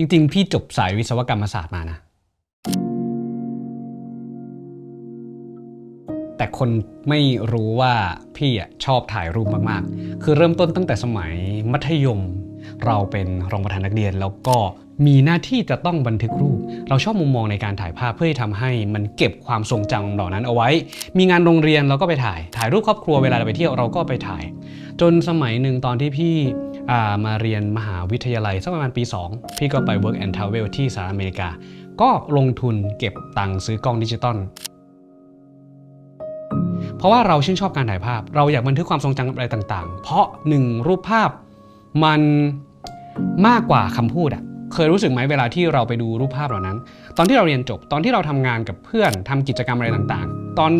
จริง ๆ พี่จบสายวิศวกรรมศาสตร์มานะ แต่คนไม่รู้ว่าพี่อะชอบถ่ายรูปมากๆ คือเริ่มต้นตั้งแต่สมัยมัธยม เราเป็นรองประธานนักเรียนแล้วก็มีหน้าที่จะต้องบันทึกรูป เราชอบมุมมองในการถ่ายภาพเพื่อที่ทำให้มันเก็บความทรงจำเหล่านั้นเอาไว้ มีงานโรงเรียนเราก็ไปถ่าย ถ่ายรูปครอบครัวเวลาเราไปเที่ยวเราก็ไปถ่าย จนสมัยหนึ่งตอนที่พี่ มาเรียนมหาวิทยาลัยสักประมาณปี 2 พี่ก็ไป work and travel ที่สหรัฐอเมริกา ก็ลงทุนเก็บตังค์ซื้อกล้องดิจิตอลเพราะว่าเราชื่นชอบการถ่ายภาพ เราอยากบันทึกความทรงจำอะไรต่าง ๆ เพราะหนึ่งรูปภาพมันมากกว่าคำพูดอะเคยรู้สึกไหมเวลาที่เราไปดูรูปภาพเหล่านั้น ตอนที่เราเรียนจบตอนที่เราทำงานกับเพื่อนทำกิจกรรมอะไรต่างๆ ตอน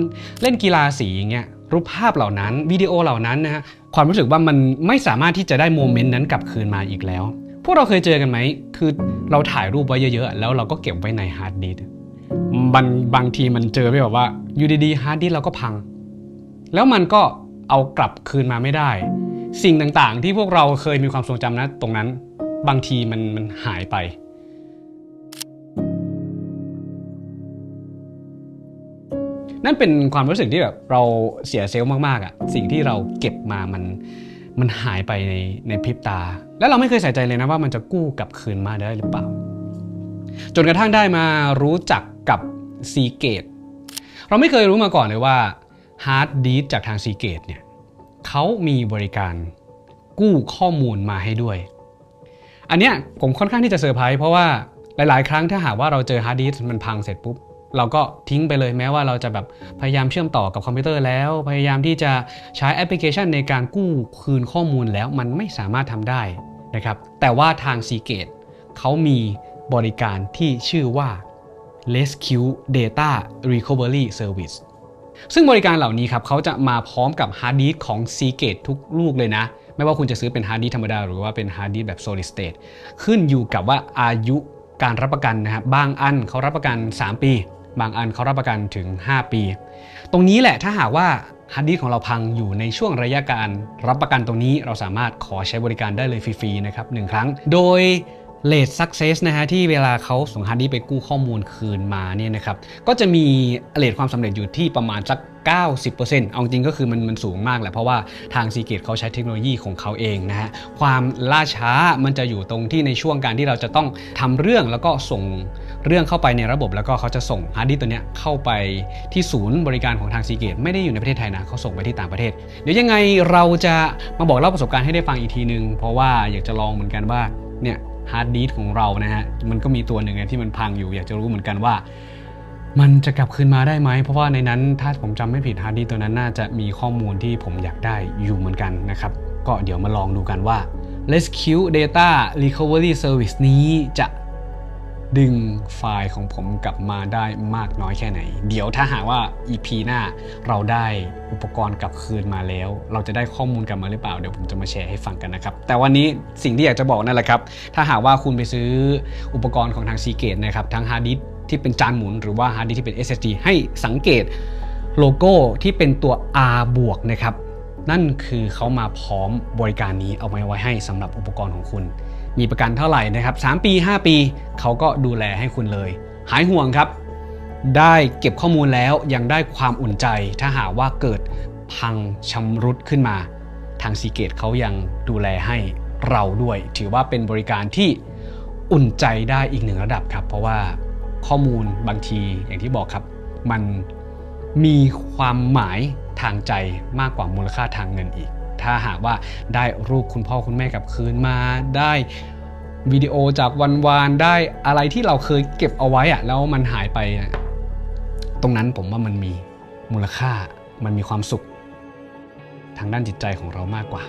เล่นกีฬาสีอย่างเงี้ย รูปภาพเหล่านั้นวิดีโอเหล่านั้นนะฮะความรู้สึกว่ามันไม่สามารถที่จะได้โมเมนต์นั้นกลับคืนมาอีกแล้ว พวกเราเคยเจอกันไหม คือเราถ่ายรูปไว้เยอะๆ แล้วเราก็เก็บไว้ในฮาร์ดดิสบางบางทีมันเจอไม่แบบว่าอยู่ดีๆฮาร์ดดิสเราก็พัง แล้วมันก็เอากลับคืนมาไม่ได้ สิ่งต่างๆ ที่พวกเราเคยมีความทรงจำนะตรงนั้น บางทีมันมันหายไป นั่นเป็นความรู้สึกที่แบบเราเสียเซลล์มากๆอะ่ะสิ่งที่เราเก็บมามันมันหายไปในในพริบตา แล้วเราไม่เคยใส่ใจเลยนะว่ามันจะกู้กลับคืนมาได้หรือเปล่า จนกระทั่งได้มารู้จักกับซีเกตเราไม่เคยรู้มาก่อนเลยว่าฮาร์ดดีสจากทางซีเกตเนี่ยเขามีบริการกู้ข้อมูลมาให้ด้วย อันเนี้ยผมค่อนข้างที่จะเซอร์ไพรส์เพราะว่าหลาย ๆ ครั้งถ้าหากว่าเราเจอฮาร์ดดิสมันพังเสร็จปุ๊บ เราก็ทิ้งไปเลยแม้ว่าเราจะแบบพยายามเชื่อมต่อกับคอมพิวเตอร์แล้ว พยายามที่จะใช้แอปพลิเคชันในการกู้คืนข้อมูลแล้วมันไม่สามารถทำได้นะครับ แต่ว่าทาง Seagate เขามีบริการที่ชื่อว่า Rescue Data Recovery Service ซึ่งบริการเหล่านี้ครับเขาจะมาพร้อมกับฮาร์ดดิสก์ของ Seagate ทุกลูกเลยนะ ไม่ว่าคุณจะซื้อเป็นฮาร์ดดิสก์ธรรมดา หรือว่าเป็นฮาร์ดดิสก์แบบ solid state ขึ้นอยู่กับว่าอายุการรับประกันนะครับบางอันเขารับประกัน 3 ปี บางอันเขารับประกันถึง 5 ปี ตรงนี้แหละถ้าหากว่าฮาร์ดดิสของเราพังอยู่ในช่วงระยะการรับประกันตรงนี้เราสามารถขอใช้บริการได้เลยฟรีๆนะครับหนึ่งครั้ง โดยเลทซักเซสนะฮะที่เวลาเขาส่งฮาร์ดดิสไปกู้ข้อมูลคืนมาเนี่ยนะครับก็จะมีเลทความสำเร็จอยู่ที่ประมาณสัก 90%เอาจริงก็คือมันมันสูงมากแหละเพราะว่าทางซีเกตเขาใช้เทคโนโลยีของเขาเองนะฮะความล่าช้ามันจะอยู่ตรงที่ในช่วงการที่เราจะต้องทำเรื่องแล้วก็ส่ง เรื่องเข้าไปในระบบแล้วก็เขาจะส่งฮาร์ดดิสก์ตัวเนี้ยเข้าไปที่ศูนย์บริการของทางซีเกตไม่ได้อยู่ในประเทศไทยนะเขาส่งไปที่ต่างประเทศ เดี๋ยวยังไงเราจะมาบอกเล่าประสบการณ์ให้ได้ฟังอีกทีนึง เพราะว่าอยากจะลองเหมือนกันว่าเนี่ยฮาร์ดดิสก์ของเรานะฮะมันก็มีตัวหนึ่งที่มันพังอยู่อยากจะรู้เหมือนกันว่า มันจะกลับคืนมาได้ไหม เพราะว่าในนั้นถ้าผมจำไม่ผิดฮาร์ดดิสก์ตัวนั้นน่าจะมีข้อมูลที่ผมอยากได้อยู่เหมือนกันนะครับก็เดี๋ยวมาลองดูกันว่า Rescue Data Recovery Service นี้จะ ดึงไฟล์ของผมกลับมาได้มากน้อยแค่ไหน เดี๋ยวถ้าหากว่า EP หน้าเราได้อุปกรณ์กลับคืนมาแล้ว เราจะได้ข้อมูลกลับมาหรือเปล่า เดี๋ยวผมจะมาแชร์ให้ฟังกันนะครับ แต่วันนี้สิ่งที่อยากจะบอกนั่นแหละครับ ถ้าหากว่าคุณไปซื้ออุปกรณ์ของทาง Seagate นะครับ ทั้งฮาร์ดดิสที่เป็นจานหมุนหรือว่าฮาร์ดดิสที่เป็น SSD ให้สังเกตโลโก้ที่เป็นตัว R บวกนะครับ นั่นคือเขามาพร้อมบริการนี้เอาไว้ไว้ให้สำหรับอุปกรณ์ของคุณ มีประกันเท่าไหร่นะครับ3ปี 5 ปี เขาก็ดูแลให้คุณเลย หายห่วงครับ ได้เก็บข้อมูลแล้วยังได้ความอุ่นใจ ถ้าหากว่าเกิดพังชำรุดขึ้นมา ทางซีเกตเขายังดูแลให้เราด้วย ถือว่าเป็นบริการที่อุ่นใจได้อีกหนึ่งระดับครับ เพราะว่าข้อมูลบางทีอย่างที่บอกครับ มันมีความหมายทางใจมากกว่ามูลค่าทางเงินอีก ถ้าหากว่าได้รูปคุณพ่อคุณแม่กลับคืนมาได้วิดีโอจากวันวานได้อะไรที่เราเคยเก็บเอาไว้อะแล้วมันหายไปอะตรงนั้นผมว่ามันมีมูลค่ามันมีความสุข ทางด้านจิตใจของเรามากกว่า